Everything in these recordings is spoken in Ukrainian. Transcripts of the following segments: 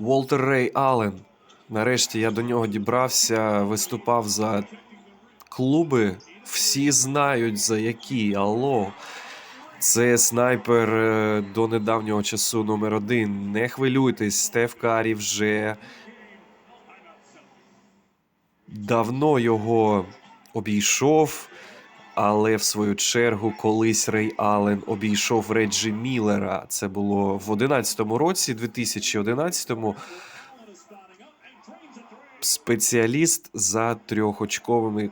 Волтер Рей Аллен. Нарешті я до нього дібрався, виступав за клуби. Всі знають за які. Алло. Це снайпер е, до недавнього часу номер один. Не хвилюйтесь, Стеф Карі вже давно його обійшов. Але в свою чергу колись Рей Аллен обійшов Реджі Міллера. Це було в 11-му році, 2011-му. Спеціаліст за трьохочковими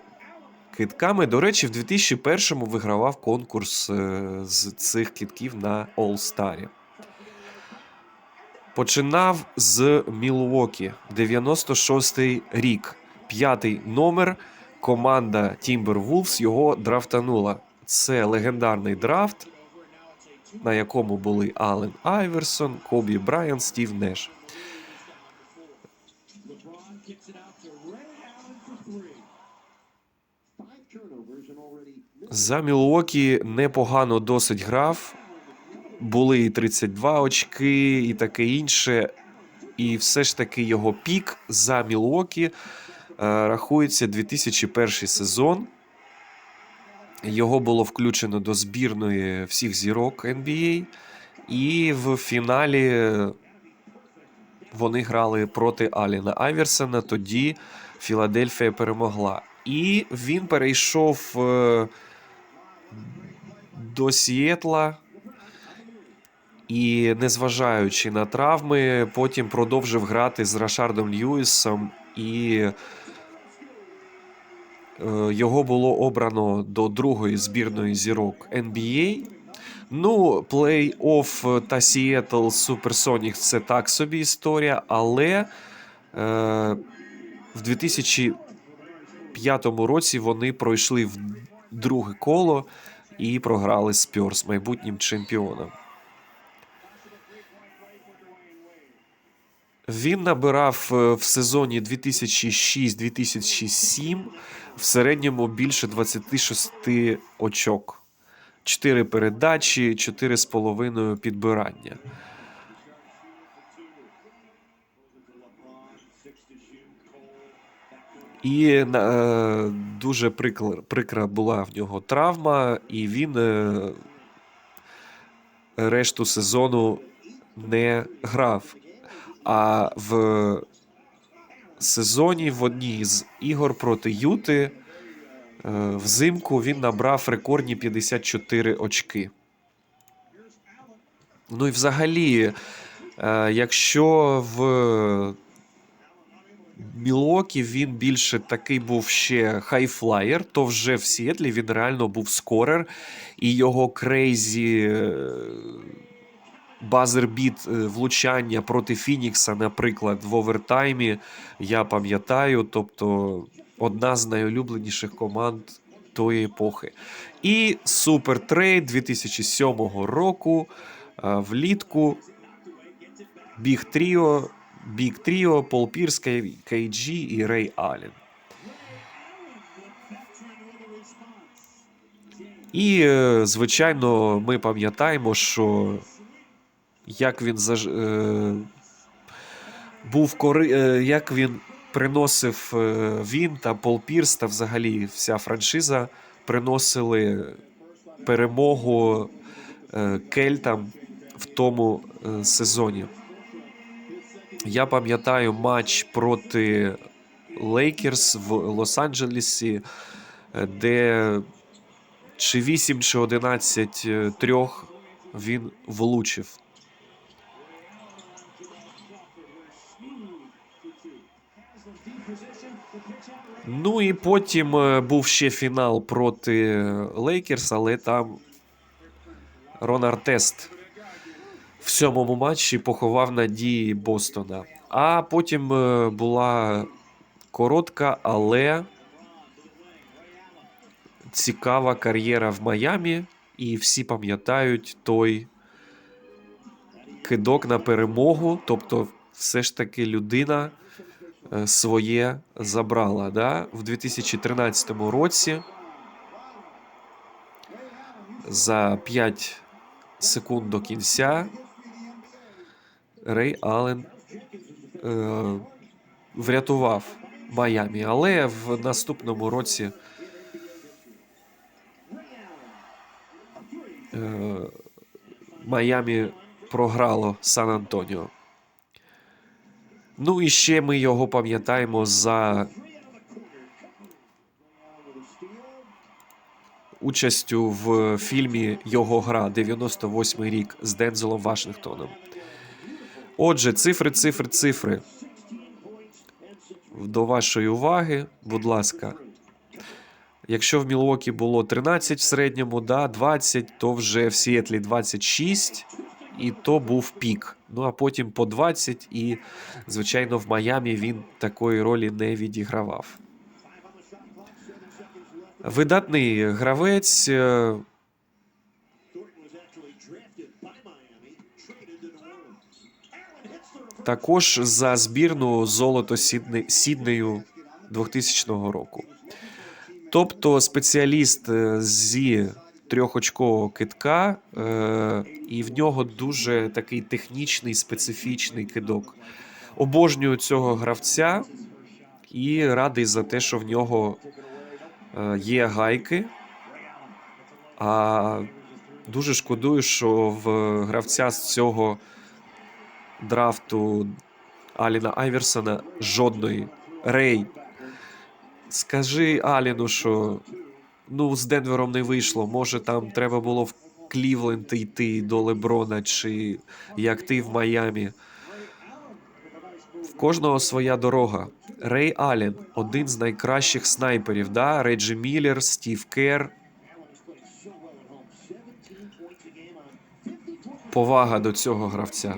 китками. До речі, в 2001-му вигравав конкурс е, з цих китків на All-Star. Починав з Мілуокі, 96-й рік, п'ятий номер. Команда Timberwolves його драфтанула. Це легендарний драфт, на якому були Ален Айверсон, Кобі Брайан, Стів Неш. За Мілуокі непогано досить грав. Були і 32 очки, і таке інше. І все ж таки його пік за Мілуокі рахується 2001 сезон. Його було включено до збірної всіх зірок NBA. І в фіналі вони грали проти Аліна Айверсона. Тоді Філадельфія перемогла. І він перейшов е, до Сієтла. І, незважаючи на травми, потім продовжив грати з Рашардом Льюісом, і е, його було обрано до другої збірної зірок NBA. Ну, плей-офф та Сіетл Суперсонікс це так собі історія, але е, в 2005 році вони пройшли в друге коло і програли Спьорс майбутнім чемпіоном. Він набирав е, в сезоні 2006-2007 в середньому більше 26 очок. 4 передачі, 4,5 підбирання. І е, дуже прикра, прикра була в нього травма, і він е, решту сезону не грав. А в сезоні в одній з ігор проти Юти е, взимку він набрав рекордні 54 очки. Ну і взагалі, е, якщо в Мілокі він більше такий був ще хайфлаєр, то вже в Сіетлі він реально був скорер, і його крейзі базербіт е, влучання проти Фінікса, наприклад, в овертаймі, я пам'ятаю, тобто одна з найулюбленіших команд тої епохи. І супертрейд 2007 року е, влітку. Біг Тріо, Біг Тріо, Пол Пірс, Кейджі і Рей Аллен. І, е, звичайно, ми пам'ятаємо, що як він заж... е... був кори... е... як він приносив е... він та Пол Пірс та взагалі вся франшиза приносили перемогу е... кельтам в тому е... сезоні. Я пам'ятаю матч проти Лейкерс в Лос-Анджелесі, е, де чи 8 чи 11 е, трьох він влучив. Ну і потім е, був ще фінал проти Лейкерс, але там Рон Артест в сьомому матчі поховав надії Бостона. А потім е, була коротка, але цікава кар'єра в Майамі, і всі пам'ятають той кидок на перемогу. Тобто, все ж таки людина е, своє забрала. Да? В 2013 році за 5 секунд до кінця Рей Аллен е, врятував Майамі, але в наступному році е, Майамі програло Сан Антоніо. Ну і ще ми його пам'ятаємо за участю в фільмі Його гра 98 рік з Дензелом Вашингтоном. Отже, цифри, цифри, цифри. До вашої уваги, будь ласка. Якщо в Мілуокі було 13 в середньому, да, 20, то вже в Сіетлі 26, і то був пік. Ну а потім по 20, і, звичайно, в Майамі він такої ролі не відігравав. Видатний гравець. е, Також за збірну золото Сіднею 2000 року. Тобто спеціаліст е, зі трьохочкового китка, е, і в нього дуже такий технічний, специфічний кидок. Обожнюю цього гравця і радий за те, що в нього е, є гайки. А дуже шкодую, що в гравця з цього драфту Аліна Айверсона жодної. Рей, скажи Аліну, що ну, з Денвером не вийшло. Може, там треба було в Клівленд йти до Леброна, чи як ти в Майамі. В кожного своя дорога. Рей Аллен один з найкращих снайперів. Да? Реджі Міллер, Стів Кер. Повага до цього гравця.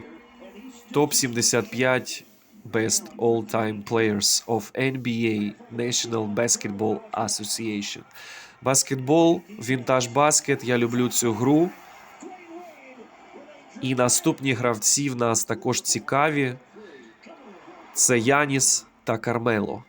Топ 75 Best All-Time Players of NBA National Basketball Association. Баскетбол, вінтаж баскет. Я люблю цю гру. І наступні гравці в нас також цікаві. Це Яніс та Кармело.